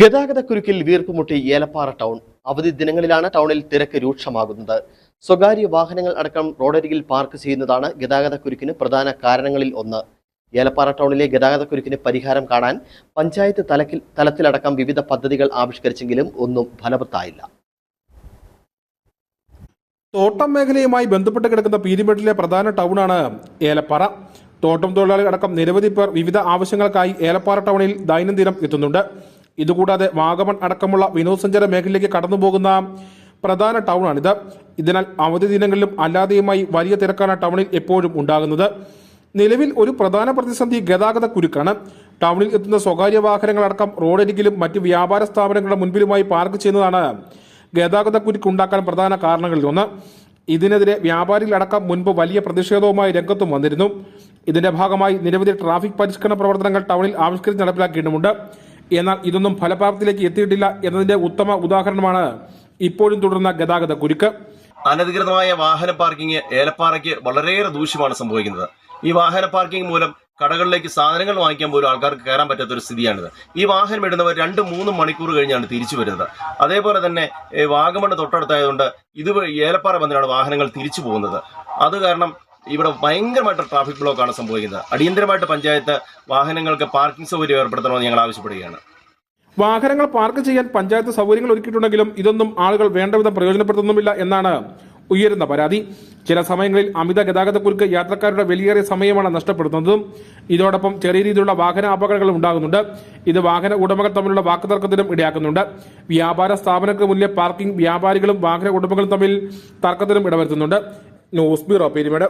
ഗതാഗതക്കുരുക്കിൽ വീർപ്പുമുട്ടി Elappara town. അവധി ദിനങ്ങളിലാണ് ടൗണിൽ തിരക്ക് രൂക്ഷമാകുന്നത്. സ്വകാര്യ വാഹനങ്ങൾ അടക്കം റോഡരികിൽ പാർക്ക് ചെയ്യുന്നതാണ് ഗതാഗതക്കുരുക്കിന് പ്രധാന കാരണങ്ങളിൽ ഒന്ന്. ഏലപ്പാറ ടൗണിലെ ഗതാഗതക്കുരുക്കിന് പരിഹാരം കാണാൻ പഞ്ചായത്ത് തലക്കിൽ തലത്തിലടക്കം വിവിധ പദ്ധതികൾ ആവിഷ്കരിച്ചെങ്കിലും ഒന്നും ഫലവത്തായില്ല. തോട്ടം മേഖലയുമായി ബന്ധപ്പെട്ട് കിടക്കുന്ന പീരിമേട്ടിലെ പ്രധാന ടൗണാണ് ഏലപ്പാറ. തോട്ടം തൊഴിലാളികൾ അടക്കം നിരവധി പേർ വിവിധ ആവശ്യങ്ങൾക്കായി ഏലപ്പാറ ടൗണിൽ ദൈനംദിനം എത്തുന്നുണ്ട്. ഇതുകൂടാതെ വാഗമൺ അടക്കമുള്ള വിനോദസഞ്ചാര മേഖലയിലേക്ക് കടന്നുപോകുന്ന പ്രധാന ടൗണാണിത്. ഇതിനാൽ അവധി ദിനങ്ങളിലും അല്ലാതെയുമായി വലിയ തിരക്കാണ് ടൗണിൽ എപ്പോഴും ഉണ്ടാകുന്നത്. നിലവിൽ ഒരു പ്രധാന പ്രതിസന്ധി ഗതാഗത കുരുക്കാണ്. ടൗണിൽ എത്തുന്ന സ്വകാര്യ വാഹനങ്ങളടക്കം റോഡരികിലും മറ്റ് വ്യാപാര സ്ഥാപനങ്ങളുടെ മുൻപിലുമായി പാർക്ക് ചെയ്യുന്നതാണ് ഗതാഗത കുരുക്കുണ്ടാക്കാൻ പ്രധാന കാരണങ്ങളിലൊന്ന് ഇതിനെതിരെ വ്യാപാരികളടക്കം മുൻപ് വലിയ പ്രതിഷേധവുമായി രംഗത്തും വന്നിരുന്നു. ഇതിന്റെ ഭാഗമായി നിരവധി ട്രാഫിക് പരിഷ്കരണ പ്രവർത്തനങ്ങൾ ടൗണിൽ ആവിഷ്കരിച്ച് നടപ്പിലാക്കിയിട്ടുമുണ്ട്. എന്നാൽ ഇതൊന്നും ഫലപ്രാപ്തിയിലേക്ക് എത്തിയിട്ടില്ല എന്നതിന്റെ ഉത്തമ ഉദാഹരണമാണ് ഇപ്പോഴും തുടരുന്ന ഗതാഗത കുരുക്ക്. അനധികൃതമായ വാഹന പാർക്കിംഗ് ഏലപ്പാറയ്ക്ക് വളരെയേറെ ദൂഷ്യമാണ് സംഭവിക്കുന്നത്. ഈ വാഹന പാർക്കിംഗ് മൂലം കടകളിലേക്ക് സാധനങ്ങൾ വാങ്ങിക്കാൻ പോലും ആൾക്കാർക്ക് കയറാൻ പറ്റാത്ത ഒരു സ്ഥിതിയാണിത്. ഈ വാഹനം ഇടുന്നവർ രണ്ട് മൂന്ന് മണിക്കൂർ കഴിഞ്ഞാണ് തിരിച്ചു വരുന്നത്. അതേപോലെ തന്നെ വാഗമണ് തൊട്ടടുത്തായതുകൊണ്ട് ഇത് ഏലപ്പാറ ബന്ധനാണ് വാഹനങ്ങൾ തിരിച്ചു പോകുന്നത്. അത് കാരണം ഇവിടെ ഭയങ്കരമായിട്ട് ട്രാഫിക് ബ്ലോക്കാണ് സംഭവിക്കുന്നത്. അടിയന്തരമായിട്ട് പഞ്ചായത്ത് വാഹനങ്ങൾക്ക് പാർക്കിംഗ് സൗകര്യം ഏർപ്പെടുത്തണമെന്ന് ഞങ്ങൾ ആവശ്യപ്പെടുകയാണ്. വാഹനങ്ങൾ പാർക്ക് ചെയ്യാൻ പഞ്ചായത്ത് സൗകര്യങ്ങൾ ഒരുക്കിയിട്ടുണ്ടെങ്കിലും ഇതൊന്നും ആളുകൾ വേണ്ടവിധം പ്രയോജനപ്പെടുത്തുന്നുമില്ല എന്നാണ് ഉയരുന്ന പരാതി. ചില സമയങ്ങളിൽ അമിത ഗതാഗതക്കുരുക്ക് യാത്രക്കാരുടെ വലിയേറിയ സമയമാണ് നഷ്ടപ്പെടുത്തുന്നതും ഇതോടൊപ്പം ചെറിയ രീതിയിലുള്ള വാഹന അപകടങ്ങളും ഉണ്ടാകുന്നുണ്ട്. ഇത് വാഹന ഉടമകൾ തമ്മിലുള്ള വാക്കുതർക്കത്തിനും ഇടയാക്കുന്നുണ്ട്. വ്യാപാര സ്ഥാപനങ്ങൾക്ക് മുന്നിലെ പാർക്കിംഗ് വ്യാപാരികളും വാഹന ഉടമകളും തമ്മിൽ തർക്കത്തിനും ഇടവരുത്തുന്നുണ്ട്. News bureau Peermade.